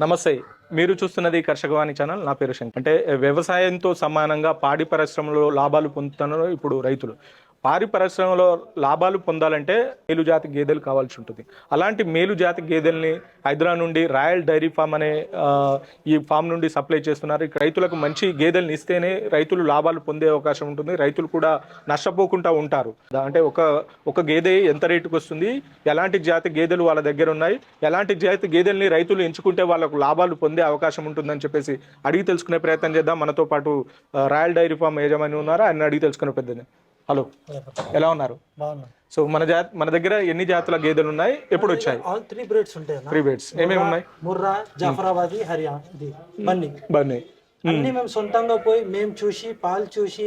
నమస్తే. మీరు చూస్తున్నది కర్షకవాణి ఛానల్. నా పేరు శంకర్. అంటే వ్యవసాయంతో సమానంగా పాడి పరిశ్రమలో లాభాలు పొందుతున్నారు ఇప్పుడు రైతులు. పారి పరిశ్రమలో లాభాలు పొందాలంటే మేలు జాతి గేదెలు కావాల్సి ఉంటుంది. అలాంటి మేలు జాతి గేదెల్ని హైదరాబాద్ నుండి రాయల్ డైరీ ఫామ్ అనే ఈ ఫామ్ నుండి సప్లై చేస్తున్నారు. ఇక్కడ రైతులకు మంచి గేదెలను ఇస్తేనే రైతులు లాభాలు పొందే అవకాశం ఉంటుంది. రైతులు కూడా నష్టపోకుండా ఉంటారు. అంటే ఒక ఒక గేదె ఎంత రేటుకు వస్తుంది? ఎలాంటి జాతి గేదెలు వాళ్ళ దగ్గర ఉన్నాయి? ఎలాంటి జాతి గేదెల్ని రైతులు ఎంచుకుంటే వాళ్ళకు లాభాలు పొందే అవకాశం ఉంటుందని చెప్పేసి అడిగి తెలుసుకునే ప్రయత్నం చేద్దాం. మనతో పాటు రాయల్ డైరీ ఫామ్ యజమాని ఉన్నారు? ఆయన అడిగి తెలుసుకునే పెద్ద హలో. ఎలా ఉన్నారు? సో మన జాతి మన దగ్గర ఎన్ని జాతుల గేదెలు ఉన్నాయి ఎప్పుడు వచ్చాయి? ఆల్ త్రీ బ్రీడ్స్ ఉంటాయి త్రీ బెడ్స్ ఏమేమి ఉన్నాయి ముర్రా జాఫరాబాది హర్యానా బన్నీ. బన్నీ. అన్ని మేము సొంతంగా పోయి మేము చూసి పాలు చూసి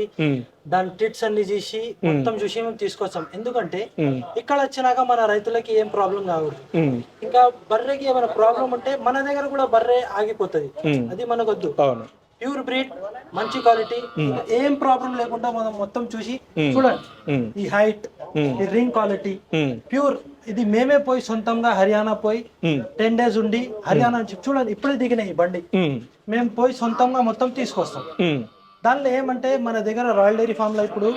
దాని టిట్స్ అన్ని చూసి మొత్తం చూసి మేము తీసుకొస్తాం ఎందుకంటే ఇక్కడ వచ్చినాక మన రైతులకి ఏం ప్రాబ్లం కాకూడదు. ఇంకా బర్రెకి ఏమైనా ప్రాబ్లం ఉంటే మన దగ్గర కూడా బర్రె ఆగిపోతుంది. అది మనకొద్దు. అవును. ప్యూర్ బ్రీడ్ మంచి క్వాలిటీ ఏం ప్రాబ్లం లేకుండా మనం మొత్తం చూసి చూడండి. ఈ హైట్ ఈ రింగ్ క్వాలిటీ. ప్యూర్ ఇది మేమే పోయి సొంతంగా హర్యానా పోయి. టెన్ డేస్ ఉండి హర్యానా నుంచి చూడండి ఇప్పుడే దిగినాయి ఈ బండి మ్మ్. పోయి సొంతంగా మొత్తం తీసుకొస్తాం. దానిలో ఏమంటే మన దగ్గర రాయల్ డైరీ ఫామ్లో ఇప్పుడు.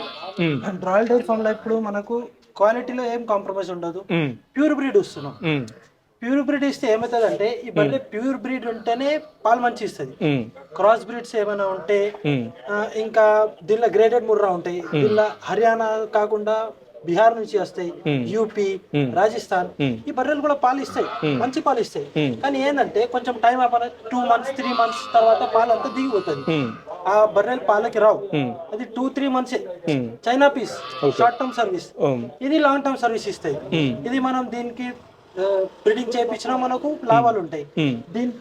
రాయల్ డైరీ ఫామ్లో ఇప్పుడు మనకు క్వాలిటీలో ఏం కాంప్రమైజ్ ఉండదు. ప్యూర్ బ్రీడ్ ఇస్తున్నాం మ్మ్. ప్యూర్ బ్రీడ్ ఇస్తే ఏమవుతుంది అంటే ఈ బర్రె ప్యూర్ బ్రీడ్ ఉంటేనే పాలు మంచి ఇస్తుంది. క్రాస్ బ్రీడ్స్ ఏమైనా ఉంటే ఇంకా దీనిలో గ్రేడెడ్ ముర్రా ఉంటాయి. దీనిలో హర్యానా కాకుండా బీహార్ నుంచి వస్తాయి యూపీ రాజస్థాన్. ఈ బర్రెలు కూడా పాలు ఇస్తాయి మంచి పాలు ఇస్తాయి. కానీ ఏంటంటే కొంచెం టైం అయిపోయిన టూ మంత్స్ త్రీ మంత్స్ తర్వాత పాలు అంతా దిగిపోతుంది. ఆ బర్రెలు పాలకి రావు. అది two three months. China piece short term service. ఇది లాంగ్ టర్మ్ సర్వీస్ ఇస్తాయి ఇది మనం దీనికి బ్రీడింగ్ చేయించినా మనకు లాభాలు ఉంటాయి. దీని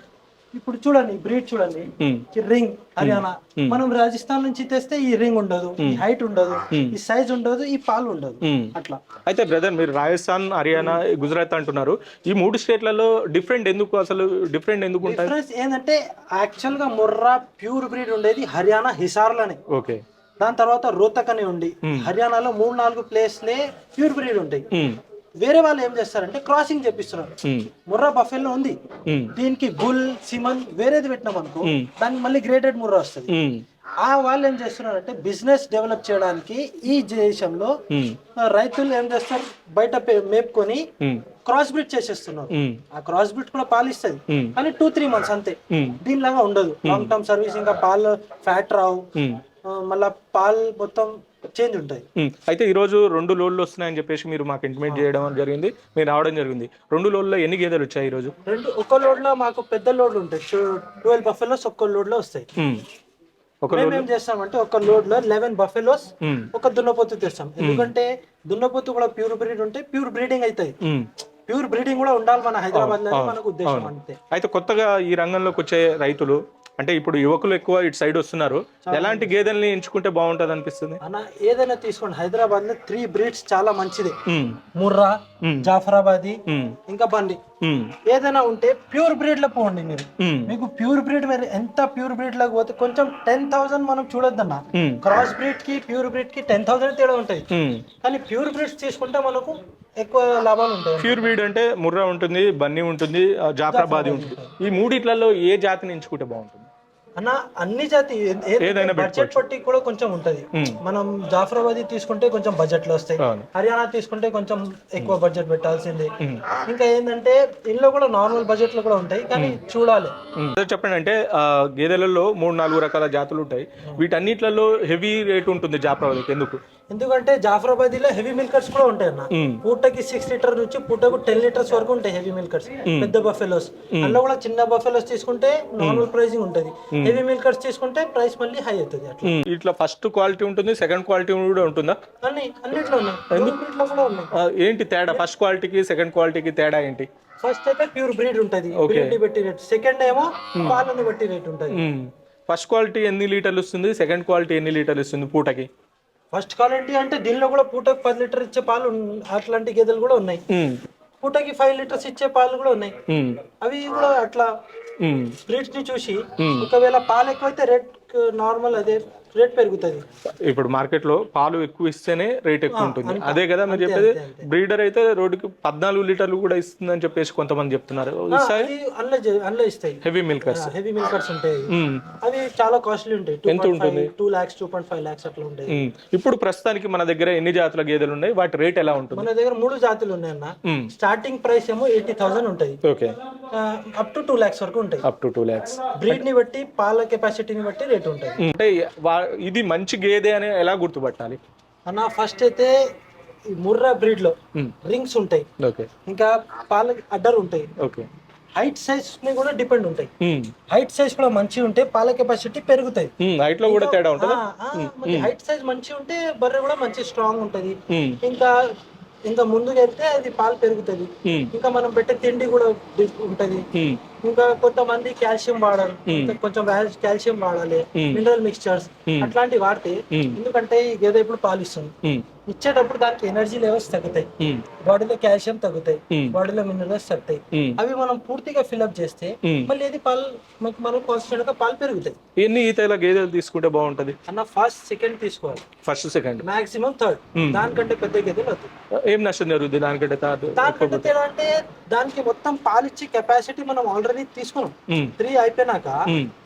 ఇప్పుడు చూడండి బ్రీడ్ చూడండి. రింగ్ హర్యానా. మనం రాజస్థాన్ నుంచి తెస్తే ఈ రింగ్ ఉండదు ఈ హైట్ ఉండదు ఈ సైజ్ ఉండదు ఈ పాలు ఉండదు. అట్లా. అయితే బ్రదర్ మీరు రాజస్థాన్ హర్యానా గుజరాత్ అంటున్నారు. ఈ మూడు స్టేట్లలో డిఫరెంట్ ఎందుకు అసలు డిఫరెంట్ ఎందుకు డిఫరెన్స్ ఏంటంటే యాక్చువల్గా ముర్రా ప్యూర్ బ్రీడ్ ఉండేది హర్యానా హిసార్లోనే. ఓకే. దాని తర్వాత రోతక్ అని ఉండి హర్యానాలో మూడు నాలుగు ప్లేస్లే ప్యూర్ బ్రీడ్ ఉంటాయి. వేరే వాళ్ళు ఏం చేస్తారంటే క్రాసింగ్ చేపిస్తున్నారు. ముర్రా బఫెల్లో ఉంది. దీనికి బుల్ సిమన్ వేరేది పెట్టినాం అనుకో దానికి మళ్ళీ గ్రేటెడ్ ముర్రా వస్తుంది. ఆ వాళ్ళు ఏం చేస్తున్నారంటే బిజినెస్ డెవలప్ చేయడానికి ఈ దేశంలో రైతులు ఏం చేస్తారు బయట మేపుకొని. క్రాస్ బ్రీడ్ చేసేస్తున్నారు. ఆ క్రాస్ బ్రీడ్ కూడా పాలు ఇస్తుంది. కానీ టూ త్రీ మంత్స్ అంతే. దీనిలాగా ఉండదు లాంగ్ టర్మ్ సర్వీస్ ఇంకా పాలు ఫ్యాట్ రావు మళ్ళా పాలు మొత్తం చేంజ్ ఉంటాయి. అయితే ఈరోజు రెండు లోడ్లు వస్తున్నాయని చెప్పేసి మీరు మాకు ఇంటిమేట్ చేయడం జరిగింది మీరు రావడం జరిగింది రెండు లోడ్లో ఎన్ని గేదెలు వచ్చాయి ఈరోజు రెండు ఒక లోడ్లో మాకు పెద్ద లోడ్లు ఉంటాయి ట్వెల్వ్ బఫెలోస్ ఒక్క లోడ్లో వస్తాయి మ్మ్. ఒక మేము ఏం చేస్తామంటే ఒక లోడ్లో లెవెన్ బఫెలోస్. ఒక దున్నపోతు తెస్తాం ఎందుకంటే దున్నపోతు కూడా ప్యూర్ బ్రీడ్ ఉంటే ప్యూర్ బ్రీడింగ్ అవుతాయి. ప్యూర్ బ్రీడింగ్ కూడా ఉండాలి మన హైదరాబాద్లో మనకు ఉద్దేశం అంతే అయితే కొత్తగా ఈ రంగంలోకి వచ్చే రైతులు అంటే ఇప్పుడు యువకులు ఎక్కువ ఇటు సైడ్ వస్తున్నారు ఎలాంటి గేదెల్ని ఎంచుకుంటే బాగుంటది అనిపిస్తుంది అన్న ఏదైనా తీసుకోండి హైదరాబాద్లో త్రీ బ్రీడ్స్ చాలా మంచిది. ముర్రా. జాఫరాబాది. ఇంకా బండి. ఏదైనా ఉంటే ప్యూర్ బ్రీడ్లో పోండి మీరు. మీకు ప్యూర్ బ్రీడ్ మీరు ఎంత ప్యూర్ బ్రీడ్లోకి పోతే కొంచెం టెన్ థౌసండ్ మనం చూడొద్దన్న. క్రాస్ బ్రీడ్కి ప్యూర్ బ్రీడ్కి టెన్ థౌసండ్ తేడా ఉంటాయి. కానీ ప్యూర్ బ్రీడ్స్ తీసుకుంటే మనకు ఎక్కువ లాభాలు ఉంటాయి ప్యూర్ బ్రీడ్ అంటే ముర్రా ఉంటుంది బన్నీ ఉంటుంది జాఫరాబాదీ ఉంటుంది ఈ మూడిట్లలో ఏ జాతిని ఎంచుకుంటే బాగుంటుంది అన్న అన్ని జాతి ఏదైనా బడ్జెట్ పట్టి కూడా కొంచెం ఉంటది. మనం జాఫరాబాదీ తీసుకుంటే కొంచెం బడ్జెట్లో వస్తాయి. హర్యానా తీసుకుంటే కొంచెం ఎక్కువ బడ్జెట్ పెట్టాల్సిందే. ఇంకా ఏంటంటే ఇంట్లో కూడా నార్మల్ బడ్జెట్లో కూడా ఉంటాయి కానీ చూడాలి. చెప్పండి అంటే గేదెలలో మూడు నాలుగు రకాల జాతులు ఉంటాయి. వీటన్నిట్లలో హెవీ రేట్ ఉంటుంది జాఫరాబాదీకి. ఎందుకు? ఎందుకంటే జాఫరాబాదీలో హెవీ మిల్కర్స్ కూడా ఉంటాయి అన్న. పూటకి సిక్స్ లీటర్ నుంచి పూటకు టెన్ లీటర్స్ వరకు ఉంటాయి హెవీ మిల్కర్స్ పెద్ద బఫెలోస్ అందులో కూడా చిన్న బఫెలోస్ తీసుకుంటే నార్మల్ ప్రైసింగ్ ఉంటుంది. హెవీ మిల్కర్స్ తీసుకుంటే ప్రైస్ మళ్ళీ హై అవుతుంది అట్లా. ఇట్లా ఫస్ట్ క్వాలిటీ ఉంటుంది సెకండ్ క్వాలిటీ కూడా ఉంటుందా? అన్ని అన్నిట్లో ఉన్నాయి. ఏంటి తేడా? ఫస్ట్ క్వాలిటీకి సెకండ్ క్వాలిటీకి తేడా ఏంటి? ఫస్ట్ అయితే ప్యూర్ బ్రీడ్ ఉంటది. బ్రీడ్ బట్టి రేట్ సెకండ్ ఏమో పాలని బట్టి రేట్ ఉంటది. ఫస్ట్ క్వాలిటీ ఎన్ని లీటర్లు ఇస్తుంది సెకండ్ క్వాలిటీ ఎన్ని లీటర్లు ఇస్తుంది పూటకి? ఫస్ట్ క్వాలిటీ అంటే దీనిలో కూడా పూటకి పది లీటర్ ఇచ్చే పాలు అట్లాంటి గేదెలు కూడా ఉన్నాయి. పూటకి ఫైవ్ లీటర్స్ ఇచ్చే పాలు కూడా ఉన్నాయి. అవి కూడా అట్లా. బ్రీడ్స్ని చూసి ఒకవేళ పాలు ఎక్కువైతే రేట్ నార్మల్ అదే రేట్ పెరుగుతుంది. ఇప్పుడు మార్కెట్లో పాలు ఎక్కువ ఇస్తేనే రేట్ ఎక్కువ ఉంటుంది. అదే కదా మీరు చెప్పేది. బ్రీడర్ అయితే రోడ్డుకి పద్నాలుగు లీటర్లు కూడా ఇస్తుందని చెప్పేసి కొంతమంది చెప్తున్నారు. ఇస్తాయి? హెవీ మిల్కర్స్ హెవీ మిల్కర్స్ ఉంటాయి. అవి చాలా కాస్ట్లీ ఉంటాయి. ఎంత ఉంటుంది? Two lakhs two point five lakhs అట్లా ఉంటాయి. ఇప్పుడు ప్రస్తుతానికి మన దగ్గర ఎన్ని జాతుల గేదెలు ఉన్నాయి? వాటి రేట్ ఎలా ఉంటుంది? మన దగ్గర మూడు జాతులు ఉన్నాయన్న. స్టార్టింగ్ ప్రైస్ ఏమో ఎయిటీ థౌసండ్ ఉంటుంది okay. Up to two lakhs వరకు ఉంటాయి. అప్ టు టూ ల్యాక్స్ బ్రీడ్ని బట్టి పాల కెపాసిటీని బట్టి రేట్ ఉంటుంది అంటే ఇది మంచి గేదె అని ఎలా గుర్తుపట్టాలి? అన్న ఫస్ట్ అయితే ఈ ముర్రా బ్రీడ్లో. రింగ్స్ ఉంటాయి. ఓకే. ఇంకా పాల అడ్డర్ ఉంటాయి. ఓకే. హైట్ సైజ్ని కూడా డిపెండ్ ఉంటాయి. హైట్ సైజ్ కూడా మంచిగా ఉంటే పాల కెపాసిటీ పెరుగుతాయి. హైట్లో కూడా తేడా ఉంటుందా? హైట్ సైజ్ మంచిగా ఉంటే బర్రె కూడా మంచి స్ట్రాంగ్ ఉంటది. ఇంకా ఇంకా ముందుకు వెళ్తే అది పాలు పెరుగుతుంది. ఇంకా మనం పెట్టే తిండి కూడా ఉంటది. ఇంకా కొంతమంది కాల్షియం వాడాలి కొంత- కొంచెం కాల్షియం వాడాలి మినరల్ మిక్స్చర్స్ అట్లాంటివి వాడితే ఎందుకంటే ఈ గేదె ఇప్పుడు పాలు ఇస్తుంది మ్మ్. ఇచ్చేటప్పుడు దానికి ఎనర్జీ లెవెల్స్ తగ్గుతాయి. బాడీలో కాల్షియం తగ్గుతాయి. బాడీలో మినరల్స్ తగ్గుతాయి. అవి మనం పూర్తిగా ఫిల్అప్ చేస్తే. మళ్ళీ అది పాలు మనకు మనం కాన్స్టెంట్గా పాలు పెరుగుతాయి. ఎన్ని ఈతల గేదెలు తీసుకుంటే బాగుంటది? అన్న ఫస్ట్ సెకండ్ తీసుకోవాలి. ఫస్ట్ సెకండ్ మాక్సిమం థర్డ్ దానికంటే పెద్ద గేదెలు వద్దు. ఏం నష్టం జరుగుతుంది దానికంటే తా- దానికంటే తేడా అంటే దానికి మొత్తం పాలిచ్చే కెపాసిటీ మనం ఆల్రెడీ తీసుకున్నాం. త్రీ అయిపోయినాక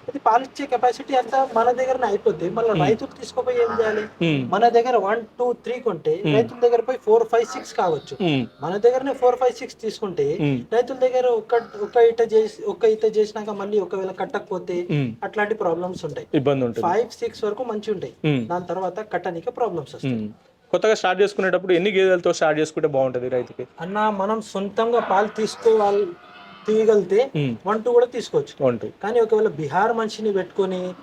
అది పాలిచ్చే కెపాసిటీ అంతా మన దగ్గరనే అయిపోద్ది మళ్ళీ రైతులు తీసుకోపోయి ఏం చేయాలి మ్మ్. మన దగ్గర వన్ టూ త్రీ కొంటే రైతుల దగ్గర పోయి ఫోర్ ఫైవ్ సిక్స్ కావచ్చు. మన దగ్గరనే ఫోర్ ఫైవ్ సిక్స్ తీసుకుంటే. రైతుల దగ్గర ఒక్క ఒక్క ఇట చేసి ఒక్క ఇట చేసినాక మళ్ళీ ఒకవేళ కట్టకపోతే. అట్లాంటి ప్రాబ్లమ్స్ ఉంటాయి ఫైవ్ సిక్స్ వరకు మంచి ఉంటాయి. దాని తర్వాత కట్టడానికి ప్రాబ్లమ్స్ వస్తాయి. కొత్తగా స్టార్ట్ చేసుకునేటప్పుడు ఎన్ని గేదెలతో స్టార్ట్ చేసుకుంటే బాగుంటది రైతుకి అన్న మనం సొంతంగా పాలు తీసుకోవాలి తీయగలిగితే మ్మ్. వన్ టూ కూడా తీసుకోవచ్చు. One two. కానీ ఒకవేళ బీహార్ మనిషిని పెట్టుకొని.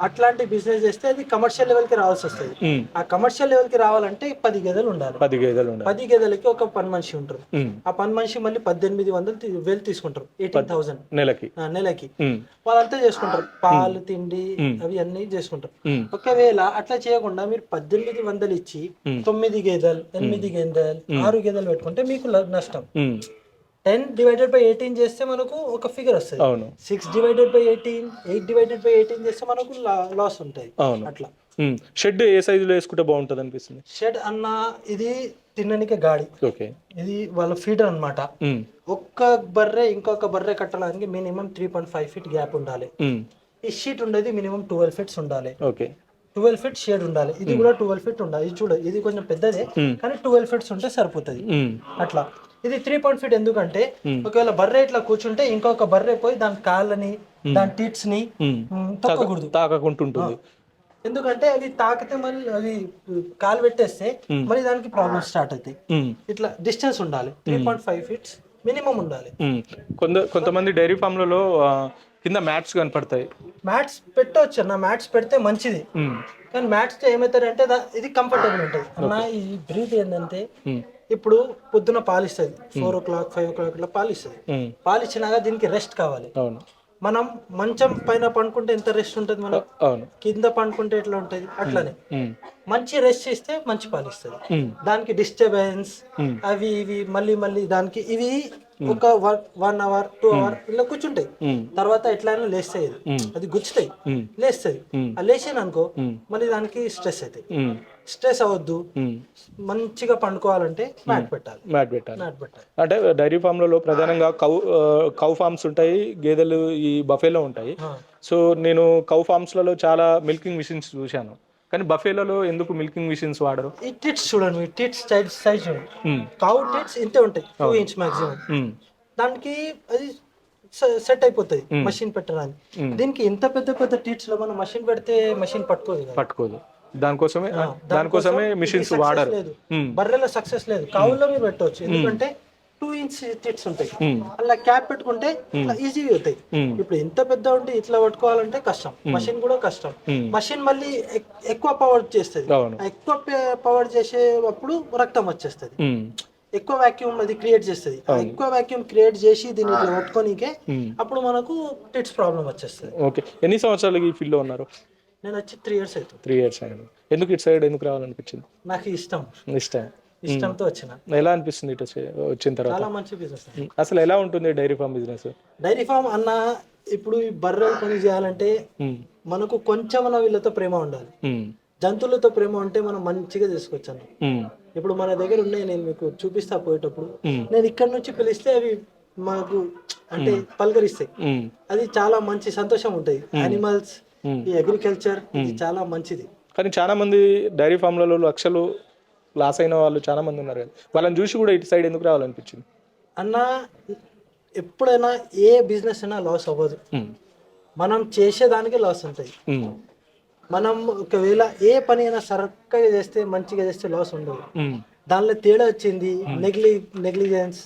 అట్లాంటి బిజినెస్ చేస్తే అది కమర్షియల్ లెవెల్కి రావాల్సి వస్తుంది. ఆ కమర్షియల్ లెవెల్కి రావాలంటే పది గేదెలు ఉండాలి. పది గేదెలు ఉండాలి. పది గేదెలకి ఒక పని మనిషి ఉంటారు. ఆ పని మనిషి మళ్ళీ పద్దెనిమిది వందలు వేలు తీసుకుంటారు. Eighteen thousand. నెలకి. నెలకి. వాళ్ళంతా చేసుకుంటారు. పాలు తిండి అవి అన్ని చేసుకుంటారు. ఒకవేళ అట్లా చేయకుండా మీరు పద్దెనిమిది వందలు ఇచ్చి తొమ్మిది గేదెలు ఎనిమిది గేదెలు ఆరు గేదెలు పెట్టుకుంటే మీకు నష్టం. టెన్ డివైడెడ్ బై ఎయిటీన్ చేస్తే మనకు ఒక ఫిగర్ వస్తుంది. అవును. Six divided by eighteen eight divided by eighteen చేస్తే మనకు లాస్ ఉంటుంది అవును. అట్లా. షెడ్ ఏ సైజులో వేసుకుంటే బాగుంటుంది అనిపిస్తుంది షెడ్ అన్న ఇది తినడానికి గాడి. ఓకే. ఇది వాళ్ళ ఫీడర్ అన్నమాట. మ్మ్. ఒక్క బర్రె ఇంకొక బర్రె కట్టడానికి minimum three point five feet gap ఉండాలి. ఈ షీట్ ఉండేది మినిమం ట్వెల్వ్ ఫీట్స్ ఉండాలి. ఓకే. ట్వెల్వ్ ఫీట్ షేడ్ ఉండాలి. ఇది కూడా ట్వెల్వ్ ఫీట్ ఉండాలి. ఇది చూడ ఇది కొంచెం పెద్దదే కానీ ట్వెల్వ్ ఫీట్స్ ఉంటే సరిపోతుంది. అట్లా. ఇది త్రీ పాయింట్ ఫీట్ ఎందుకంటే ఒకవేళ బర్రె ఇట్లా కూర్చుంటే ఇంకొక బర్రె పోయి దాని కాళ్ళని దాని టీట్స్ని మ్మ్. మ్, తొక్కకూడదు. తాకకుంటుంటుంది. ఎందుకంటే అవి తాకితే మళ్ళీ అవి కాలు పెట్టేస్తే మళ్ళీ దానికి ప్రాబ్లమ్ స్టార్ట్ అవుతాయి. ఇట్లా డిస్టెన్స్ ఉండాలి. Three point five feet minimum ఉండాలి. కొంత కొంతమంది డైరీ ఫామ్లలో కింద మ్యాట్స్ కనపడతాయి. మ్యాట్స్ పెట్టవచ్చు అన్న మ్యాట్స్ పెడితే మంచిది. కానీ మ్యాట్స్ ఏమవుతారంటే ఇది కంఫర్టబుల్ ఉంటుంది. అన్న ఈ బ్రీడ్ ఏంటంటే. ఇప్పుడు పొద్దున పాలిస్తుంది. Four o'clock five o'clock ఇట్లా పాలిస్తుంది. పాలిచ్చినాక దీనికి రెస్ట్ కావాలి. మనం మంచం పైన పండుకుంటే ఎంత రెస్ట్ ఉంటుంది మనం కింద పండుకుంటే ఎట్లా ఉంటుంది? అట్లనే. మంచి రెస్ట్ ఇస్తే మంచి పాలిస్తుంది. దానికి డిస్టర్బెన్స్. అవి ఇవి మళ్ళీ మళ్ళీ దానికి ఇవి ఒక వన్ అవర్ టూ అవర్ ఇలా కూర్చుంటాయి. తర్వాత ఎట్లయినా లేస్తాయి. అది గుచ్చుతాయి. లేస్తాయి. ఆ లేచాను అనుకో. మళ్ళీ దానికి స్ట్రెస్ అవుతాయి. స్ట్రెస్ అవ్వద్దు మ్మ్. మంచిగా పండుకోవాలంటే మ్యాట్ పెట్టాలి మ్యాట్ పెట్టాలి మ్యాట్ పెట్టాలి అంటే డైరీ ఫామ్లలో ప్రధానంగా కౌ కౌ ఫార్మ్స్ ఉంటాయి గేదెలు ఈ బఫేలో ఉంటాయి. సో నేను కౌ ఫార్మ్స్లలో చాలా మిల్కింగ్ మిషన్స్ చూశాను కానీ బఫేలలో ఎందుకు మిల్కింగ్ మిషన్స్ వాడరు? ఈ టిట్స్ చూడండి టిట్స్ సైజ్ సైజ్ చూడండి. మ్మ్. కౌ టిట్స్ ఇంతే ఉంటాయి టూ ఇంచ్ మాక్సిమం. దానికి అది సెట్ అయిపోతుంది మషిన్ పెట్టడానికి. దీనికి ఎంత పెద్ద పెద్ద టీట్స్లో మనం మషిన్ పెడితే మషిన్ పట్టుకోదు కదా. పట్టుకోదు. దానికోసమే దానికోసమే మిషన్స్ వాడరు. బర్రెలో సక్సెస్ లేదు. కావుల్లో మీరు పెట్టవచ్చు. ఎందుకంటే టూ ఇంచ్ టిట్స్ ఉంటాయి. అలా క్యాప్ పెట్టుకుంటే ఈజీగా అవుతాయి. ఇప్పుడు ఎంత పెద్ద ఉంటే ఇట్లా పట్టుకోవాలంటే కష్టం. మషిన్ కూడా కష్టం. మషిన్ మళ్ళీ ఎక్- ఎక్కువ పవర్ చేస్తుంది. ఎక్కువ పవర్ చేసేటప్పుడు రక్తం వచ్చేస్తుంది. ఎక్కువ వాక్యూమ్ అది క్రియేట్ చేస్తుంది. ఎక్కువ వాక్యూమ్ క్రియేట్ చేసి దీన్ని ఇట్లా పట్టుకోనికే. అప్పుడు మనకు టిట్స్ ప్రాబ్లం వచ్చేస్తుంది. ఓకే. ఎన్ని సంవత్సరాలు ఈ ఫీల్డ్లో ఉన్నారు? నేను వచ్చి త్రీ ఇయర్స్ అవుతుంది. త్రీ ఇయర్స్ అయింది ఎందుకు ఇటు సైడ్ ఎందుకు రావాలనిపించింది? నాకు ఇష్టం. ఇష్టం. ఇష్టంతో వచ్చిన. ఎలా అనిపిస్తుంది ఇటు వచ్చిన తర్వాత? చాలా మంచి బిజినెస్ అసలు ఎలా ఉంటుంది dairy farm business? Dairy farm అన్న ఇప్పుడు ఈ బర్రెలు పని చేయాలంటే మనకు కొంచెం వీళ్ళతో ప్రేమ ఉండాలి. జంతువులతో ప్రేమ ఉంటే మనం మంచిగా తీసుకొచ్చాను ఇప్పుడు మన దగ్గర ఉన్నాయి నేను మీకు చూపిస్తా పోయేటప్పుడు. నేను ఇక్కడ నుంచి పిలిస్తే అవి మాకు అంటే పలకరిస్తాయి. అది చాలా మంచి సంతోషం ఉంటుంది. యానిమల్స్ ఉమ్. ఈ అగ్రికల్చర్ ఇది చాలా మంచిది. కానీ చాలా మంది డైరీ ఫామ్లలో లక్షలు లాస్ అయిన వాళ్ళు చాలా మంది ఉన్నారు కదా. వాళ్ళని చూసి కూడా ఇటు సైడ్ ఎందుకు రావాలనిపించింది? అన్న ఎప్పుడైనా ఏ బిజినెస్ అయినా లాస్ అవ్వదు. మనం చేసేదానికి లాస్ ఉమ్, మనం ఒకవేళ ఏ పని అయినా సరక్కగా చేస్తే మంచిగా చేస్తే లాస్ ఉండదు. దానిలో తేడా వచ్చింది నెగ్లి నెగ్లిజెన్స్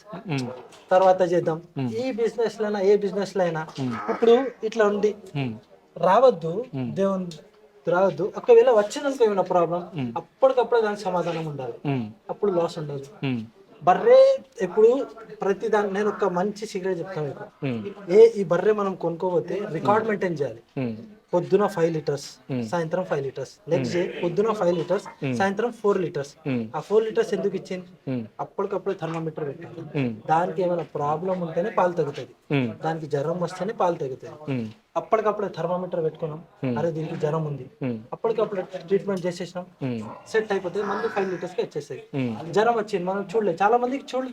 తర్వాత చేద్దాం. ఈ బిజినెస్ లైనా ఏ బిజినెస్ అయినా ఇప్పుడు ఇట్లా ఉంది. రావద్దు దేవుని రావద్దు ఒకవేళ వచ్చిందనుకో ఏమైనా ప్రాబ్లం అప్పటికప్పుడే దానికి సమాధానం ఉండాలి. అప్పుడు లాస్ ఉండదు. బర్రె ఎప్పుడు ప్రతి దాని నేను ఒక మంచి సీక్రెట్ చెప్తాను మీకు. ఏ ఈ బర్రె మనం కొనుక్కోపోతే రికార్డ్ మెయింటైన్ చేయాలి. పొద్దున ఫైవ్ లీటర్స్ సాయంత్రం ఫైవ్ లీటర్స్ నెక్స్ట్ డే పొద్దున ఫైవ్ లీటర్స్ సాయంత్రం ఫోర్ లీటర్స్ ఆ ఫోర్ లీటర్స్ ఎందుకు ఇచ్చింది? అప్పటికప్పుడు థర్మామీటర్ పెట్టాలి. దానికి ఏమైనా ప్రాబ్లం ఉంటేనే పాలు తగ్గుతుంది దానికి జ్వరం వస్తేనే పాలు తగ్గుతుంది అప్పటికప్పుడే థర్మామీటర్ పెట్టుకున్నాం. అరే దీనికి జ్వరం ఉంది. అప్పటికప్పుడు ట్రీట్మెంట్ చేసేసినాం. సెట్ అయిపోతే మళ్ళీ ఫైవ్ లీటర్స్కి వచ్చేస్తాయి. ఉమ్. జ్వరం వచ్చింది. మనం చూడలేదు. చాలా మందికి చూడ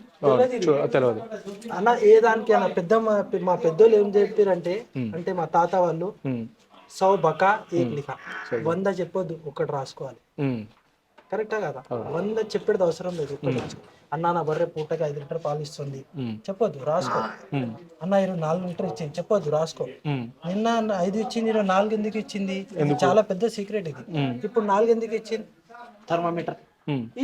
చూడలేదు అన్న ఏ దానికి అన్న పెద్ద మా పెద్దోళ్ళు ఏం చెప్పారంటే అంటే మా తాత వాళ్ళు సౌ బకా ఏక్ లిఖా వంద చెప్పొద్దు ఒకటి రాసుకోవాలి. కరెక్టా కదా? వంద చెప్పేది అవసరం లేదు. అన్న నా బర్రె పూటకి ఐదు లీటర్ పాలు ఇస్తుంది. చెప్పొద్దు రాసుకో. అన్న ఈరోజు నాలుగు లీటర్ ఇచ్చింది. చెప్పొద్దు రాసుకో. నిన్న అన్న ఐదు ఇచ్చింది ఈరోజు నాలుగు ఎందుకు ఇచ్చింది? చాలా పెద్ద సీక్రెట్ ఇది. ఇప్పుడు నాలుగు ఎందుకు ఇచ్చింది? థర్మామీటర్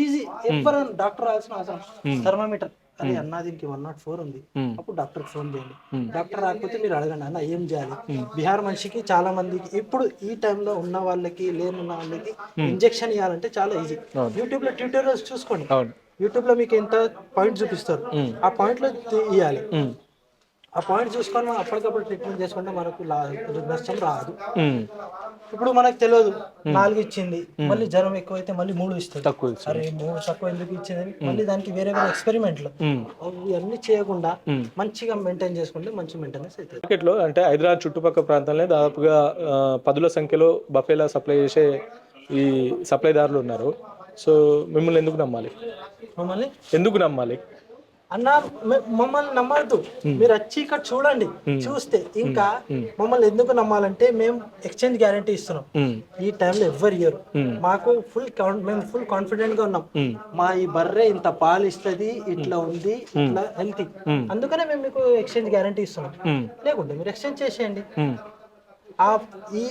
ఈజీ ఎవరైనా డాక్టర్ రావాల్సిన అవసరం. థర్మామీటర్ అరే అన్న దీనికి వన్ నాట్ ఫోర్ ఉంది. అప్పుడు డాక్టర్ ఫోన్ చేయండి. డాక్టర్ రాకపోతే మీరు అడగండి అన్న ఏం చేయాలి? బీహార్ మనిషికి చాలా మందికి ఇప్పుడు ఈ టైంలో ఉన్న వాళ్ళకి లేనున్న వాళ్ళకి ఇంజెక్షన్ ఇవ్వాలంటే చాలా ఈజీ. యూట్యూబ్లో ట్యూటోరియల్స్ చూసుకోండి. యూట్యూబ్లో మీకు ఎంత పాయింట్ చూపిస్తారు? ఆ పాయింట్లో ఇవ్వాలి ఆ పాయింట్ చూసుకొని మనం అప్పటికప్పుడు ట్రీట్మెంట్ చేసుకుంటే మనకు నష్టం రాదు. ఇప్పుడు మనకు తెలియదు నాలుగు ఇచ్చింది మళ్ళీ జ్వరం ఎక్కువైతే మళ్ళీ మూడు ఇస్తుంది. తక్కువ. అరే మూడు తక్కువ ఎందుకు ఇచ్చింది? మళ్ళీ దానికి వేరే వేరే ఎక్స్పెరిమెంట్లు. అన్ని చేయకుండా మంచిగా మెయింటైన్ చేసుకుంటే మంచి మెయింటెనెన్స్ అవుతుంది. మార్కెట్లో అంటే హైదరాబాద్ చుట్టుపక్కల ప్రాంతంలో దాదాపుగా పదుల సంఖ్యలో బఫేలా సప్లై చేసే ఈ సప్లైదారులు ఉన్నారు. సో మిమ్మల్ని ఎందుకు నమ్మాలి? మమ్మల్ని? ఎందుకు నమ్మాలి? అన్న మమ్మల్ని నమ్మద్దు. మీరు వచ్చి ఇక్కడ చూడండి చూస్తే ఇంకా మమ్మల్ని ఎందుకు నమ్మాలంటే మేము ఎక్స్చేంజ్ గ్యారంటీ ఇస్తున్నాం. ఈ టైంలో ఎవ్వరు ఇయ్యరు. మాకు ఫుల్ మేము ఫుల్ కాన్ఫిడెంట్గా ఉన్నాం మా ఈ బర్రె ఇంత పాలు ఇస్తుంది ఇట్లా ఉంది ఇట్లా హెల్తీ. అందుకనే మేము మీకు ఎక్స్చేంజ్ గ్యారంటీ ఇస్తున్నాం. లేకుంటే మీరు ఎక్స్చేంజ్ చేసేయండి. ఆ ఈ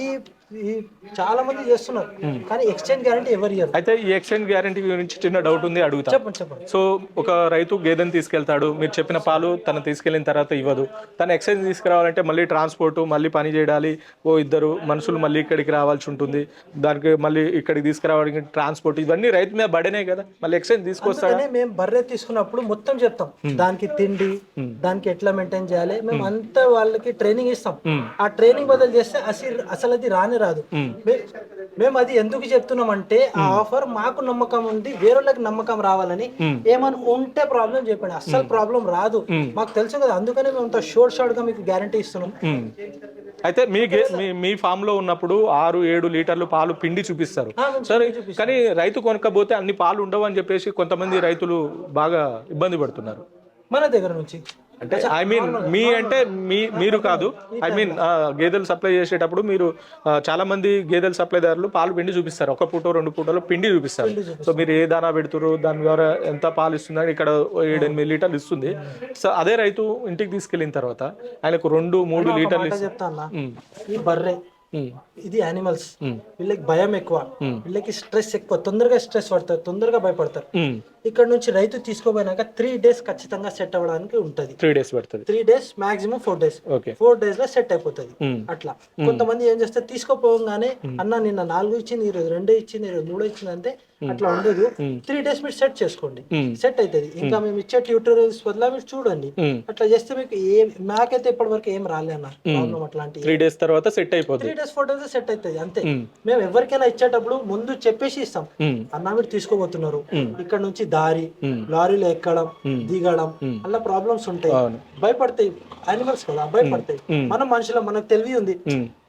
చాలా మంది చేస్తున్నారు. కానీ ఎక్స్చేంజ్ గ్యారంటీ ఎవరు ఇయ్యరు? అయితే ఈ ఎక్స్చేంజ్ గ్యారంటీ గురించి చిన్న డౌట్ ఉంది అడుగుతా. చెప్పండి చెప్పండి. సో ఒక రైతు గేదెని తీసుకెళ్తాడు మీరు చెప్పిన పాలు తను తీసుకెళ్ళిన తర్వాత ఇవ్వదు. తను ఎక్స్చేంజ్ తీసుకురావాలంటే మళ్ళీ ట్రాన్స్పోర్ట్ మళ్ళీ పని చేయాలి. ఓ ఇద్దరు మనుషులు మళ్ళీ ఇక్కడికి రావాల్సి ఉంటుంది. దానికి మళ్ళీ ఇక్కడికి తీసుకురావడానికి ట్రాన్స్పోర్ట్ ఇవన్నీ రైతు మీద బడనే కదా. మళ్ళీ ఎక్స్చేంజ్ తీసుకొస్తాడా? మేము బర్రె తీసుకున్నప్పుడు మొత్తం చెప్తాం. దానికి తిండి దానికి ఎట్లా మెయింటైన్ చేయాలి? మేము అంతా వాళ్ళకి ట్రైనింగ్ ఇస్తాం. ఆ ట్రైనింగ్ బదులు చేస్తే అసలు అసలు అది రాని రాదు. మే- మేము అది ఎందుకు చెప్తున్నాం అంటే ఆ ఆఫర్ మాకు నమ్మకం ఉంది వేరేళ్ళకి నమ్మకం రావాలని ఏమైనా ఉంటే ప్రాబ్లం చెప్పండి. అస్సలు ప్రాబ్లం రాదు. మాకు తెలుసు కదా అందుకనే మేము అంత షోర్ట్ షార్ట్గా మీకు గ్యారంటీ ఇస్తున్నాం. అయితే మీ గే మీ ఫామ్లో ఉన్నప్పుడు ఆరు ఏడు లీటర్లు పాలు పిండి చూపిస్తారు. సరే కానీ రైతు కొనకపోతే అన్ని పాలు ఉండవు అని చెప్పేసి కొంతమంది రైతులు బాగా ఇబ్బంది పడుతున్నారు. మన దగ్గర నుంచి. అంటే ఐ మీన్ మీ అంటే మీ మీరు కాదు. ఐ మీన్ గేదెలు సప్లై చేసేటప్పుడు మీరు చాలా మంది గేదెల సప్లైదారులు పాలు పిండి చూపిస్తారు. ఒక పూట రెండు పూటలో పిండి చూపిస్తారు. సో మీరు ఏ దానా పెడుతున్నారు దాని ద్వారా ఎంత పాలు ఇస్తుందని ఇక్కడ ఏడు ఎనిమిది లీటర్లు ఇస్తుంది. సో అదే రైతు ఇంటికి తీసుకెళ్ళిన తర్వాత ఆయనకు రెండు మూడు లీటర్లు ఈ బర్రె ఇది యానిమల్స్ వీళ్ళకి భయం ఎక్కువ. వీళ్ళకి స్ట్రెస్ ఎక్కువ. తొందరగా స్ట్రెస్ పడతారు తొందరగా భయపడతారు. ఇక్కడ నుంచి రైతు తీసుకోపోయినాక త్రీ డేస్ ఖచ్చితంగా సెట్ అవ్వడానికి ఉంటది. త్రీ డేస్ పడుతుంది. Three days maximum four days four డేస్లో సెట్ అయిపోతుంది. ఉమ్, అట్లా. కొంతమంది ఏం చేస్తారు తీసుకోపోగానే అన్న నిన్న నాలుగు ఇచ్చింది ఈరోజు రెండే ఇచ్చింది ఈరోజు మూడో ఇచ్చింది అంటే అట్లా ఉండదు. త్రీ డేస్ మీరు సెట్ చేసుకోండి. సెట్ అవుతుంది ఇంకా మేము ఇచ్చే ట్యూటోరియల్స్ వల్ల మీరు చూడండి. అట్లా చేస్తే మీకు ఏం నాకైతే ఇప్పటి వరకు ఏం రాలే అన్న ప్రాబ్లం అట్లాంటి త్రీ డేస్ తర్వాత సెట్ అయిపోద్ది. Three days four days set అవుతుంది అంతే. మేము ఎవరికైనా ఇచ్చేటప్పుడు ముందు చెప్పేసి ఇస్తాం. అన్న మీరు తీసుకోబోతున్నారు. ఇక్కడ నుంచి దారి. లారీలో ఎక్కడం. దిగడం. అలా ప్రాబ్లమ్స్ ఉంటాయి. భయపడతాయి. యానిమల్స్ కదా భయపడతాయి. మనం మనుషులు మనకు తెలివి ఉంది.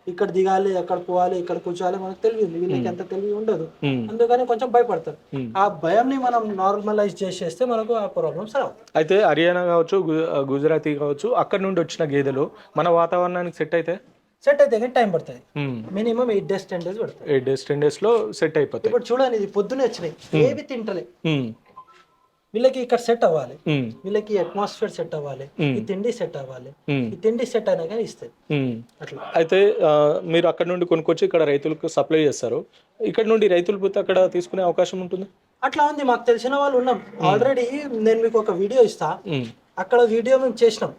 ఇక్కడ దిగాలి ఎక్కడ పోవాలి ఇక్కడ కూర్చోవాలి మనకు తెలివి ఉంది. వీళ్ళకి ఎంత తెలివి ఉండదు. అందుకని కొంచెం భయపడతారు. ఆ భయంని మనం నార్మలైజ్ చేసేస్తే మనకు ఆ ప్రాబ్లమ్స్ రావు. అయితే హర్యానా కావచ్చు గుజరాతీ కావచ్చు అక్కడ నుండి వచ్చిన గేదెలు మన వాతావరణానికి సెట్ అయితే? సెట్ అయితే కానీ టైం పడుతుంది. Minimum eight days ten days పడుతుంది. ఎయిట్ డేస్ టెన్ డేస్లో సెట్ అయిపోతాయి. ఇప్పుడు చూడండి ఇది పొద్దునే వచ్చినాయి. ఏవి తింటలే. వీళ్ళకి ఇక్కడ సెట్ అవ్వాలి. వీళ్ళకి అట్మాస్ఫియర్ సెట్ అవ్వాలి. ఈ తిండి సెట్ అవ్వాలి. ఈ తిండి సెట్ అయినా కానీ ఇస్తాయి. అట్లా. అయితే మీరు అక్కడ నుండి కొనుక్కొచ్చి ఇక్కడ రైతులకు సప్లై చేస్తారు. ఇక్కడ నుండి రైతులు పోతే అక్కడ తీసుకునే అవకాశం ఉంటుంది? అట్లా ఉంది. మాకు తెలిసిన వాళ్ళు ఉన్నాం. ఆల్రెడీ నేను మీకు ఒక వీడియో ఇస్తా. అక్కడ వీడియో మేము చేసినాం.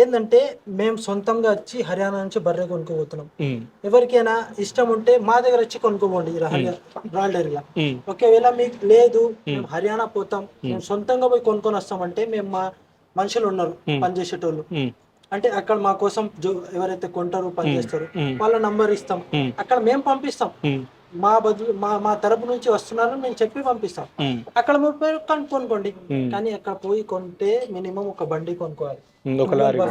ఏంటంటే మేము సొంతంగా వచ్చి హర్యానా నుంచి బర్రె కొనుక్కోబోతున్నాం. ఎవరికైనా ఇష్టం ఉంటే మా దగ్గర వచ్చి కొనుక్కోబోండి రాయల్ డైరీలో. ఒకవేళ మీకు లేదు మేము హర్యానా పోతాం మేము సొంతంగా పోయి కొనుక్కొని వస్తామంటే మేము మా మనుషులు ఉన్నారు పనిచేసేటోళ్ళు. అంటే అక్కడ మా కోసం ఎవరైతే కొంటారో పనిచేస్తారు. వాళ్ళ నంబర్ ఇస్తాం. అక్కడ మేము పంపిస్తాం. మా బదులు మా మా తరపు నుంచి వస్తున్నారని మేము చెప్పి పంపిస్తాం. అక్కడ కొను- కొనుక్కోండి. కానీ అక్కడ పోయి కొంటే మినిమం ఒక బండి కొనుక్కోవాలి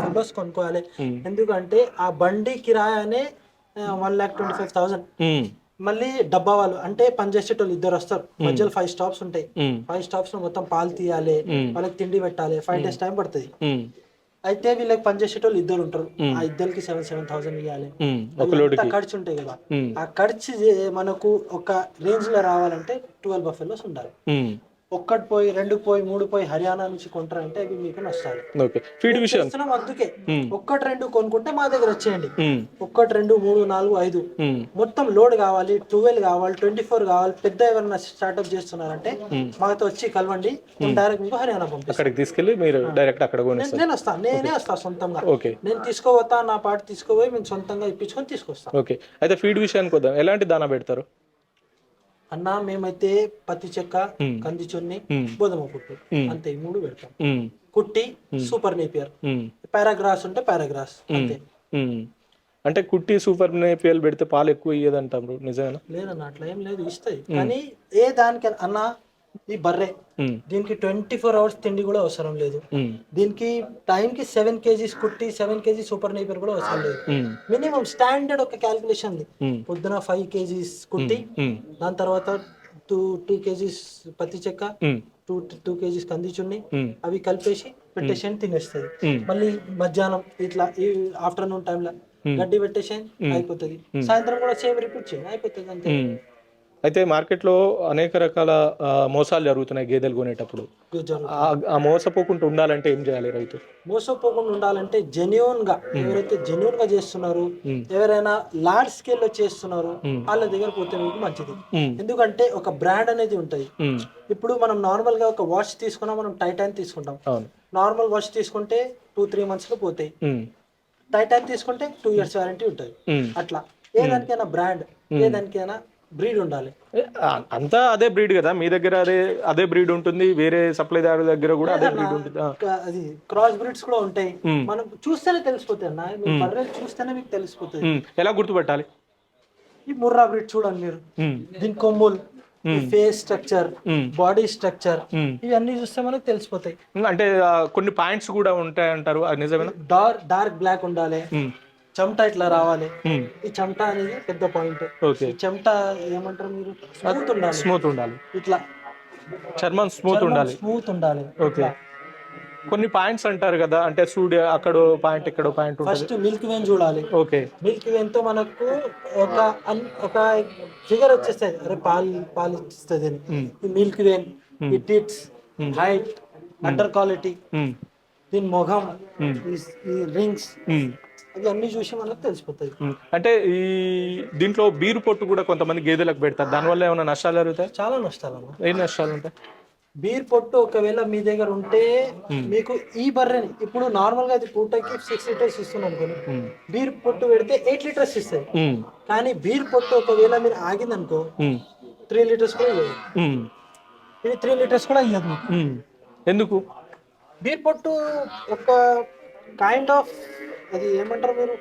బస్ కొనుక్కోవాలి. ఎందుకంటే ఆ బండి కిరాయానే one lakh twenty five thousand. మళ్ళీ డబ్బా వాళ్ళు అంటే పనిచేసేటోళ్ళు ఇద్దరు వస్తారు మధ్యలో ఫైవ్ స్టాప్స్ ఉంటాయి. ఫైవ్ స్టాప్స్ మొత్తం పాలు తీయాలి. వాళ్ళకి తిండి పెట్టాలి ఫైవ్ డేస్ టైం పడుతుంది. అయితే వీళ్ళకి పనిచేసేటోళ్ళు ఇద్దరు ఉంటారు. ఆ ఇద్దరికి సెవెన్ సెవెన్ థౌసండ్ ఇవ్వాలి ఖర్చు ఉంటాయి కదా. ఆ ఖర్చు మనకు ఒక రేంజ్లో రావాలంటే ట్వెల్వ్ బఫెలోస్ ఉండాలి. ఒక్కటి పోయి రెండు పోయి మూడు పోయి హర్యానా నుంచి కొంటారంటే అవి మీకు నష్టాలు. ఫీడ్ విషయం. అందుకే. ఒక్కటి రెండు కొనుక్కుంటే మా దగ్గర వచ్చేయండి. ఒక్కటి రెండు మూడు నాలుగు ఐదు. మొత్తం లోడ్ కావాలి ట్వెల్వ్ కావాలి ట్వంటీ ఫోర్ కావాలి పెద్ద ఎవరైనా స్టార్ట్అప్ చేస్తున్నారంటే మాతో వచ్చి కలవండి. డైరెక్ట్ మీకు హర్యానా పంపిస్తాను తీసుకెళ్ళి మీరు డైరెక్ట్ అక్కడ నేను వస్తాను. నేనే వస్తాను సొంతంగా. ఓకే. నేను తీసుకోవతా నా పాట తీసుకోపోయి మేము సొంతంగా ఇప్పించుకొని తీసుకొస్తాం. ఓకే. అయితే ఫీడ్ విషయానికి వద్దాం. ఎలాంటి దానా పెడతారు? అన్న మేమైతే పత్తి చెక్క. కంది చున్ని. గోధుమ పుట్టు. అంతే ఈ మూడు పెడతాం. కుట్టి సూపర్ నేపియర్. పారాగ్రాస్ ఉంటే పారాగ్రాస్ అంతే. అంటే కుట్టి సూపర్ నేపియల్ పెడితే పాలు ఎక్కువ ఇయ్యదు అంటారు నిజమేనా లేదన్న అట్లా ఏం లేదు ఇస్తాయి కానీ ఏ దానికైనా అన్న ఈ బర్రె. దీనికి ట్వంటీ ఫోర్ అవర్స్ తిండి కూడా అవసరం లేదు. దీనికి టైంకి సెవెన్ కేజీస్ కుట్టి సెవెన్ కేజీ సూపర్ నేపియర్ కూడా అవసరం లేదు. మినిమం స్టాండర్డ్ ఒక క్యాల్కులేషన్. పొద్దున ఫైవ్ కేజీస్ కుట్టి. దాని తర్వాత టూ టూ కేజీస్ పత్తి చెక్క. టూ టూ కేజీస్ కంది చున్ని ఉమ్. అవి కలిపేసి పెట్టేసి తినేస్తుంది. మళ్ళీ మధ్యాహ్నం ఇట్లా ఈ ఆఫ్టర్నూన్ టైంలో గడ్డి పెట్టేసి అయిపోతుంది సాయంత్రం కూడా సేమ్ రిపీట్ చేయండి అయిపోతుంది అంతే. అయితే మార్కెట్లో అనేక రకాల మోసాలు జరుగుతున్నాయి గేదెలు కొనేటప్పుడు. ఆ- మోసపోకుండా ఉండాలంటే ఏం చేయాలి రైతు మోసపోకుండా ఉండాలంటే జెన్యున్గా ఎవరైతే జెన్యున్గా చేస్తున్నారు. ఎవరైనా లార్జ్ స్కేల్లో చేస్తున్నారు. వాళ్ళ దగ్గర పోతే మీకు మంచిది. ఎందుకంటే ఒక బ్రాండ్ అనేది ఉంటది. ఇప్పుడు మనం నార్మల్గా ఒక వాచ్ తీసుకున్నా మనం టైటాన్ తీసుకుంటాం నార్మల్ వాచ్ తీసుకుంటే టూ త్రీ మంత్స్లో పోతాయి. టైటాన్ తీసుకుంటే టూ ఇయర్స్ వారంటీ ఉంటుంది. అట్లా ఏ దానికైనా బ్రాండ్ ఏ దానికైనా బ్రీడ్ ఉండాలి. అంతా అదే బ్రీడ్ కదా. మీ దగ్గర అదే అదే బ్రీడ్ ఉంటుంది. వేరే సప్లైదారు దగ్గర కూడా అదే బ్రీడ్ ఉంటుంది. అది క్రాస్ బ్రీడ్స్ కూడా ఉంటాయి. మనం చూస్తేనే తెలిసిపోతాయి అన్న. బర్రెలు చూస్తేనే మీకు తెలిసిపోతుంది. ఎలా గుర్తుపట్టాలి? ఈ ముర్రా బ్రీడ్ చూడండి మీరు. దీని కొమ్ములు ఫేస్ స్ట్రక్చర్. Body structure. ఇవన్నీ చూస్తే మనకు తెలిసిపోతాయి. అంటే కొన్ని పాయింట్స్ కూడా ఉంటాయి అంటారు నిజమేనా? డార్క్ డార్క్ బ్లాక్ ఉండాలి. చెమట ఇట్లా రావాలి. ఈ చెమట అనేది పెద్ద పాయింట్. ఓకే. చెమట ఏమంటారు మీరు? స్మూత్ ఉండాలి. స్మూత్ ఉండాలి. ఇట్లా. చర్మం స్మూత్ ఉండాలి. స్మూత్ ఉండాలి. ఓకే. కొన్ని పాయింట్స్ అంటారు కదా అంటే సూర్య అక్కడో పాయింట్ ఇక్కడో పాయింట్ ఫస్ట్ మిల్క్ వేన్ చూడాలి. ఓకే. మిల్క్ వేన్తో మనకు ఒక ఒక ఫిగర్ వచ్చేస్తుంది. అరే పాలు పాలు ఇస్తుంది అని మిల్క్ వేన్ ఈ టిట్స్ హైట్ అండర్ క్వాలిటీ. దీని ఈ- ఈ రింగ్స్ అన్ని చూసి మనకు తెలిసిపోతాయి. అంటే ఈ దీంట్లో బీరు పొట్టు కూడా కొంతమంది గేదెలకు పెడతారు దానివల్ల ఏమైనా నష్టాలు జరుగుతాయి చాలా నష్టాలన్న ఏం నష్టాలు ఉంటాయి బీర్ పొట్టు ఒకవేళ మీ దగ్గర ఉంటే మీకు ఈ బర్రెని ఇప్పుడు నార్మల్గా అది పూటకి సిక్స్ లీటర్స్ ఇస్తుంది అనుకోండి ఉమ్. బీర్ పొట్టు పెడితే ఎయిట్ లీటర్స్ ఇస్తాయి. కానీ బీర్ పొట్టు ఒకవేళ మీరు ఆగింది అనుకో. త్రీ లీటర్స్ కూడా ఇవ్వదు. ఇది త్రీ లీటర్స్ కూడా ఇవ్వదు. ఎందుకు బీర్ పొట్టు ఒక కైండ్ ఆఫ్ అది ఏమంటారు మీరు.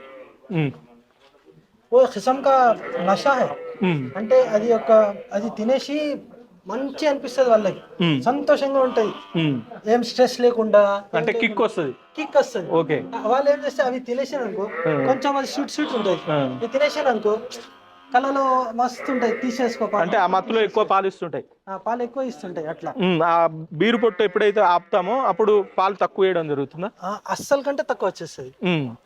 ఓ కిసమ్ కా నషా హై. అంటే అది ఒక అది తినేసి మంచి అనిపిస్తుంది వాళ్ళకి. సంతోషంగా మ్మ్. ఏం స్ట్రెస్ లేకుండా అంటే కిక్ వస్తుంది. కిక్ వస్తుంది. ఓకే. వాళ్ళు ఏం చేస్తే అవి తినేసాను అనుకో కొంచెం అది స్వీట్ స్వీట్ ఉంటుంది. తినేసాను అనుకో కళ్ళలో మస్తు ఉంటాయి తీసేసుకో. అంటే ఆ మత్తులో ఎక్కువ పాలు ఇస్తుంటాయి ఆ, పాలు ఎక్కువ ఇస్తుంటాయి అట్లా. ఆ బీరు పొట్టు ఎప్పుడైతే ఆపుతామో అప్పుడు పాలు తక్కువ వేయడం జరుగుతుందా అస్సలు కంటే తక్కువ వచ్చేస్తుంది.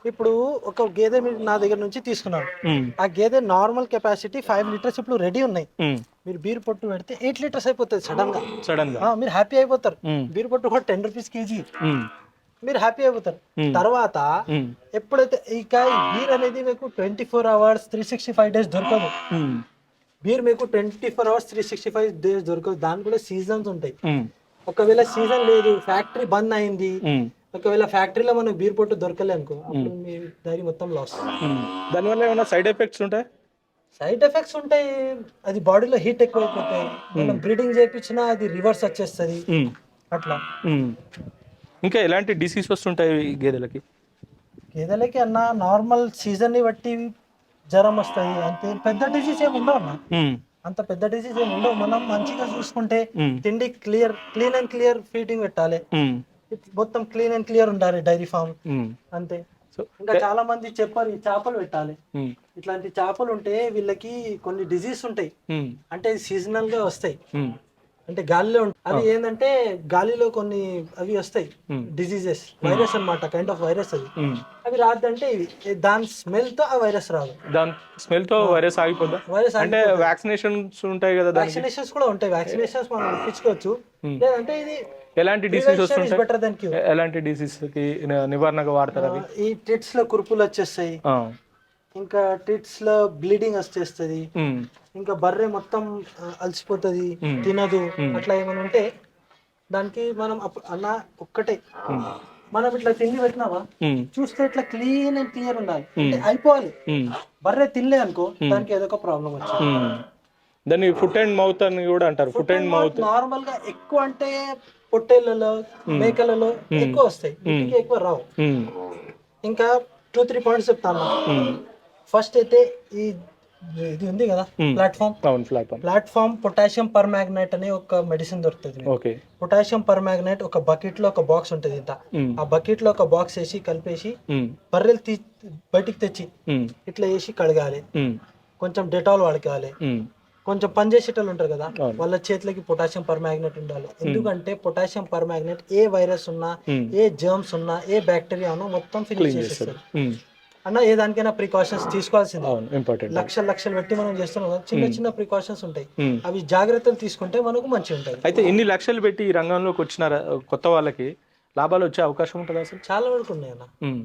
ఇప్పుడు ఒక గేదె మీరు నా దగ్గర నుంచి తీసుకున్నాను మ్మ్. ఆ గేదె నార్మల్ కెపాసిటీ ఫైవ్ లీటర్స్ ఇప్పుడు రెడీ ఉన్నాయి. మీరు బీర్ పొట్టు పెడితే ఎయిట్ లీటర్స్ అయిపోతుంది సడన్గా సడన్గా మీరు హ్యాపీ అయిపోతారు. బీర్ పొట్టు కూడా టెన్ రూపీస్ కేజీ. మీరు హ్యాపీ అయిపోతారు మ్మ్. తర్వాత. ఎప్పుడైతే ఇక బీర్ అనేది మీకు twenty four hours three sixty five days దొరకదు. బీర్ మీకు twenty four hours three sixty five days దొరకదు దాని కూడా సీజన్స్ ఉంటాయి. ఒకవేళ సీజన్ లేదు ఫ్యాక్టరీ బంద్ అయింది. ఒకవేళ ఫ్యాక్టరీలో మనకు బీర్ పొట్టు దొరకలే అనుకో అప్పుడు మీ డైరీ మొత్తం లాస్. దానివల్ల ఏమైనా సైడ్ ఎఫెక్ట్స్ ఉంటాయి సైడ్ ఎఫెక్ట్స్ ఉంటాయి అది బాడీలో హీట్ ఎక్కువ అయిపోతాయి మనం బ్రీడింగ్ చేయించినా అది రివర్స్ వచ్చేస్తుంది. అట్లా. ఇంకా ఎలాంటి డిసీజ్ వస్తుంటాయి ఈ గేదెలకి గేదెలకి అన్న నార్మల్ సీజన్ని బట్టి జ్వరం వస్తాయి అంతే పెద్ద డిసీజ్ ఏమి ఉండవు అన్న. అంత పెద్ద డిసీజ్ ఏమి ఉండవు మనం మంచిగా చూసుకుంటే. తిండి clear clean and clear feeding పెట్టాలి. మొత్తం క్లీన్ అండ్ క్లియర్ ఉండాలి డైరీ ఫామ్. అంతే ఇంకా చాలా మంది చెప్పారు ఈ చేపలు పెట్టాలి. ఇట్లాంటి చేపలు ఉంటే వీళ్ళకి కొన్ని డిసీజ్ ఉంటాయి. అంటే సీజనల్గా వస్తాయి. అంటే గాలిలో అవి ఏంటంటే గాలిలో కొన్ని అవి వస్తాయి. డిసీజెస్ వైరస్ అన్నమాట కైండ్ ఆఫ్ వైరస్ అది. అవి రాదంటే ఇవి దాని స్మెల్తో ఆ వైరస్ రాదు. దాని స్మెల్తో వైరస్ ఆగిపోద్దా? వైరస్ అంటే వ్యాక్సినేషన్స్ ఉంటాయి కదా వ్యాక్సినేషన్స్ కూడా ఉంటాయి వ్యాక్సినేషన్స్ మనం ఇప్పించుకోవచ్చు. లేదంటే ఇది ఎలాంటి డిసీజ్ వస్తుంటాయి ఎలాంటి డిసీజ్కి నివారణగా వాడతారు అవి? ఈ టిట్స్లో కురుపులు వచ్చేస్తాయి. ఇంకా టిట్స్లో బ్లీడింగ్ వచ్చేస్తుంది. ఇంకా బర్రె మొత్తం అలసిపోతుంది. తినదు. అట్లా ఏమైనా ఉంటే దానికి మనం అన్న ఒక్కటే. మనం ఇట్లా తిండి పెట్టినావా. చూస్తే ఇట్లా క్లీన్ అండ్ క్లియర్ ఉండాలి. అయిపోవాలి. బర్రె తినలే అనుకో దానికి ఏదో ఒక ప్రాబ్లం వచ్చింది. దాన్ని ఫుట్ అండ్ మౌత్ అని కూడా అంటారు. ఫుట్ అండ్ మౌత్ నార్మల్గా ఎక్కువ అంటే పొట్టేళ్ళలో మేకలలో ఎక్కువ వస్తాయి. ఎక్కువ రావు. ఇంకా టూ త్రీ పాయింట్స్ చెప్తాను. ఫస్ట్ అయితే ఈ ఇది ఉంది కదా platform platform platform potassium permanganate అనే ఒక మెడిసిన్ దొరుకుతుంది పొటాషియం పర్మాగ్నైట్ ఒక బకెట్లో ఒక బాక్స్ ఉంటుంది ఇంత మ్మ్. ఆ బకెట్లో ఒక బాక్స్ వేసి కలిపేసి మ్మ్. బర్రెలు తీ బయటికి తెచ్చి మ్మ్. ఇట్లా వేసి కడగాలి. కొంచెం డెటాల్ వాడుకోవాలి. కొంచెం పనిచేసేటోళ్ళు ఉంటారు కదా. వాళ్ళ చేతులకి పొటాషియం పర్మాగ్నెట్ ఉండాలి ఎందుకంటే పొటాషియం పర్మాగ్నెట్ ఏ వైరస్ ఉన్నా. ఏ జర్మ్స్ ఉన్నా ఏ బ్యాక్టీరియా ఉన్నా మొత్తం ఫినిష్ చేసేస్తారు. అన్న ఏ దానికైనా ప్రికాషన్స్ తీసుకోవాల్సిందే. ఇంపార్టెంట్ లక్షలు లక్షలు పెట్టి మనం చేస్తున్నాం కదా చిన్న చిన్న ప్రికాషన్స్ ఉంటాయి. మ్మ్. అవి జాగ్రత్తలు తీసుకుంటే మనకు మంచిగా ఉంటుంది. అయితే ఇన్ని లక్షలు పెట్టి ఈ రంగంలోకి వచ్చిన కొత్త వాళ్ళకి లాభాలు వచ్చే అవకాశం ఉంటుంది అసలు చాలా వరకు ఉన్నాయి అన్న. మ్మ్.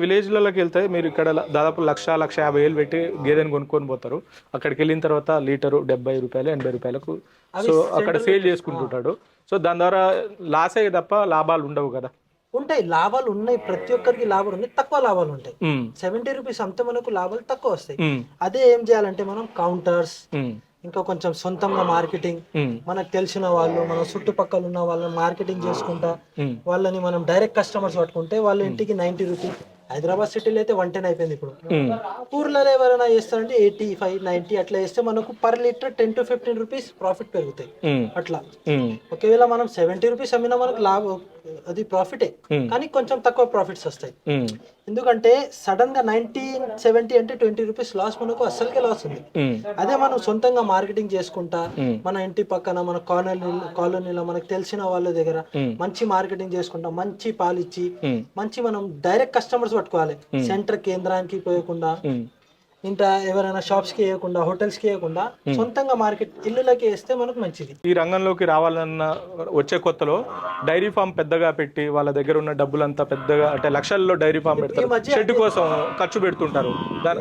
విలేజ్లలోకి వెళ్తే మీరు ఇక్కడ దాదాపు లక్ష లక్ష యాభై వేలు పెట్టి గేదెని కొనుక్కొని పోతారు. అక్కడికి వెళ్ళిన తర్వాత లీటరు డెబ్బై రూపాయలు ఎనభై రూపాయలకు సో అక్కడ సేల్ చేసుకుంటుంటాడు. సో దాని ద్వారా లాసే తప్ప లాభాలు ఉండవు కదా. ఉంటాయి లాభాలు ఉన్నాయి ప్రతి ఒక్కరికి లాభాలు ఉన్నాయి తక్కువ లాభాలు ఉంటాయి. సెవెంటీ రూపీస్ అమ్మితే మనకు లాభాలు తక్కువ వస్తాయి. అదే ఏం చేయాలంటే మనం కౌంటర్స్. ఇంకా కొంచెం సొంతంగా మార్కెటింగ్. మనకు తెలిసిన వాళ్ళు మన చుట్టుపక్కల ఉన్న వాళ్ళని మార్కెటింగ్ చేసుకుంటా. వాళ్ళని మనం డైరెక్ట్ కస్టమర్స్ పట్టుకుంటే వాళ్ళ ఇంటికి నైన్టీ రూపీస్ హైదరాబాద్ సిటీలో అయితే వన్ టెన్ అయిపోయింది ఇప్పుడు. ఊర్లలో ఎవరైనా చేస్తారంటే ఎయిటీ ఫైవ్ నైన్టీ అట్లా చేస్తే మనకు per litre ten to fifteen rupees profit పెరుగుతాయి. అట్లా. ఒకవేళ మనం సెవెంటీ రూపీస్ అమ్మినా మనకు లాభం అది ప్రాఫిటే. కానీ కొంచెం తక్కువ ప్రాఫిట్స్ వస్తాయి. ఎందుకంటే సడన్గా నైన్టీ సెవెంటీ అంటే ట్వంటీ రూపీస్ లాస్ మనకు అస్సలకే లాస్ ఉంది. అదే మనం సొంతంగా మార్కెటింగ్ చేసుకుంటా. మన ఇంటి పక్కన మన కాలనీ కాలనీలో మనకు తెలిసిన వాళ్ళ దగ్గర. మంచి మార్కెటింగ్ చేసుకుంటా మంచి పాలు ఇచ్చి మ్మ్. మంచి మనం డైరెక్ట్ కస్టమర్స్ పట్టుకోవాలి. సెంటర్ కేంద్రానికి పోయకుండా. ఇంకా ఎవరైనా షాప్స్కి వేయకుండా హోటల్స్కి వేయకుండా సొంతంగా మార్కెట్ ఇల్లులకి వేస్తే మనకు మంచిది. ఈ రంగంలోకి రావాలన్న వచ్చే కొత్తలో డైరీ ఫామ్ పెద్దగా పెట్టి వాళ్ళ దగ్గర ఉన్న డబ్బులంతా పెద్దగా అంటే లక్షల్లో డైరీ ఫామ్ పెడతారు. షెడ్ కోసం ఖర్చు పెడుతుంటారు.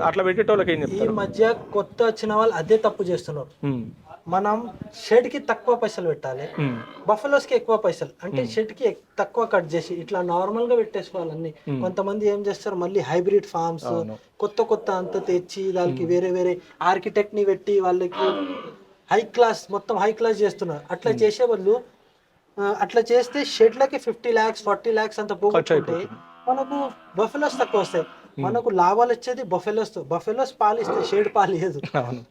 అట్లా పెట్టేటోళ్ళకి ఏం ఈ మధ్య కొత్త వచ్చిన వాళ్ళు అదే తప్పు చేస్తున్నారు. మనం షెడ్కి తక్కువ పైసలు పెట్టాలి. బఫలోస్కి ఎక్కువ పైసలు. అంటే షెడ్కి తక్కువ కట్ చేసి ఇట్లా నార్మల్గా పెట్టేసుకోవాలి అన్ని కొంతమంది ఏం చేస్తారు మళ్ళీ హైబ్రిడ్ ఫార్మ్స్. కొత్త కొత్త అంత తెచ్చి దానికి వేరే వేరే ఆర్కిటెక్ట్ని పెట్టి వాళ్ళకి హై క్లాస్ మొత్తం హై క్లాస్ చేస్తున్నారు. అట్లా చేసే వాళ్ళు అట్లా చేస్తే షెడ్లకి ఫిఫ్టీ ల్యాక్స్ ఫార్టీ ల్యాక్స్ అంత పోగొట్టుకుంటే మనకు బఫెలోస్ తక్కువ వస్తాయి. మనకు లాభాలు వచ్చేది బఫెలోస్తో. బఫెలోస్ పాలు ఇస్తాయి షేడ్ పాలు లేదు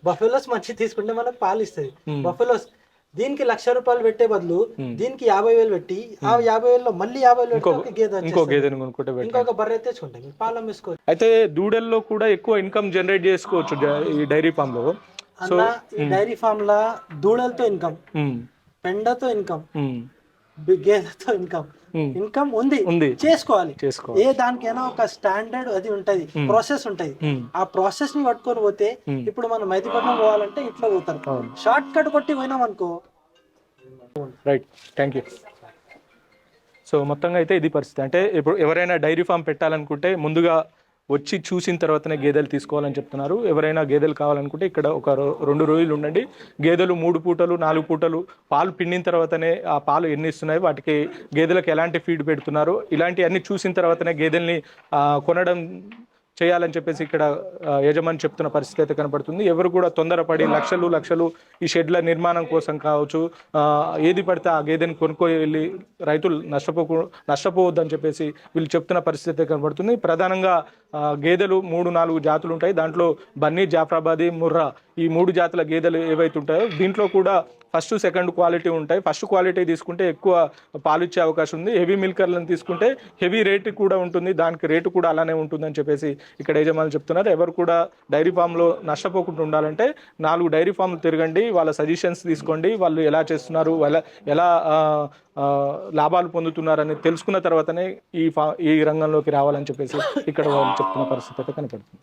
బఫెలోస్ మంచి తీసుకుంటే మనకు పాలు ఇస్తుంది బఫెలోస్ దీనికి లక్ష రూపాయలు పెట్టే బదులు దీనికి యాభై వేలు పెట్టి ఆ యాభై వేలలో మళ్ళీ యాభై వేలు గేదె ఇంకో. గేదెని కొనుక్కుంటే better. ఇంకొక బర్రె తెచ్చుకుంటాం. పాలు అమ్మేసుకోవచ్చు అయితే దూడల్లో కూడా ఎక్కువ ఇన్కమ్ జనరేట్ చేసుకోవచ్చు ఈ డైరీ ఫామ్లో సో అన్న ఈ డైరీ ఫామ్ లా దూడలతో ఇన్కమ్ పెండతో ఇన్కమ్ ఉమ్, గేదెతో ఇన్కమ్ ఇన్కమ్ ఉంది. ఉంది. చేసుకోవాలి. చేసుకో ఏ దానికైనా ఒక స్టాండర్డ్ అది ఉంటది. ప్రాసెస్ ఉంటది. ఆ ప్రాసెస్ని పట్టుకొని పోతే. ఇప్పుడు మనం మైతిపట్నం పోవాలంటే ఇట్లా పోతారు. షార్ట్ కట్ కొట్టి పోయినాం అనుకో. రైట్ థ్యాంక్ యూ సో మొత్తంగా అయితే ఇది పరిస్థితి. అంటే ఇప్పుడు ఎవరైనా డైరీ ఫామ్ పెట్టాలనుకుంటే ముందుగా వచ్చి చూసిన తర్వాతనే గేదెలు తీసుకోవాలని చెప్తున్నారు. ఎవరైనా గేదెలు కావాలనుకుంటే ఇక్కడ ఒక రో- రెండు రోజులు ఉండండి. గేదెలు మూడు పూటలు నాలుగు పూటలు పాలు పిండిన తర్వాతనే ఆ పాలు ఎన్ని ఇస్తున్నాయి వాటికి గేదెలకు ఎలాంటి ఫీడ్ పెడుతున్నారు? ఇలాంటివన్నీ చూసిన తర్వాతనే గేదెల్ని కొనడం చేయాలని చెప్పేసి ఇక్కడ యజమాని చెప్తున్న పరిస్థితి అయితే కనపడుతుంది. ఎవరు కూడా తొందరపడి లక్షలు లక్షలు ఈ షెడ్ల నిర్మాణం కోసం కావచ్చు ఏది పడితే ఆ గేదెని కొనుక్కొని వెళ్ళి రైతులు నష్టపోకు నష్టపోవద్దని చెప్పేసి వీళ్ళు చెప్తున్న పరిస్థితి అయితే కనబడుతుంది ప్రధానంగా గేదెలు మూడు నాలుగు జాతులు ఉంటాయి. దాంట్లో బన్నీ జాఫ్రాబాదీ ముర్రా ఈ మూడు జాతుల గేదెలు ఏవైతే ఉంటాయో దీంట్లో కూడా ఫస్ట్ సెకండ్ క్వాలిటీ ఉంటాయి. ఫస్ట్ క్వాలిటీ తీసుకుంటే ఎక్కువ పాలు ఇచ్చే అవకాశం ఉంది. హెవీ మిల్కర్లను తీసుకుంటే హెవీ రేట్ కూడా ఉంటుంది. దానికి రేటు కూడా అలానే ఉంటుందని చెప్పేసి ఇక్కడ యజమానులు చెప్తున్నారు. ఎవరు కూడా డైరీ ఫామ్లో నష్టపోకుండా ఉండాలంటే నాలుగు డైరీ ఫామ్లు తిరగండి. వాళ్ళ సజెషన్స్ తీసుకోండి. వాళ్ళు ఎలా చేస్తున్నారు ఎలా ఎలా లాభాలు పొందుతున్నారని తెలుసుకున్న తర్వాతనే ఈ ఫా ఈ రంగంలోకి రావాలని చెప్పేసి ఇక్కడ వాళ్ళు చెప్తున్న పరిస్థితి అయితే కనపడుతుంది.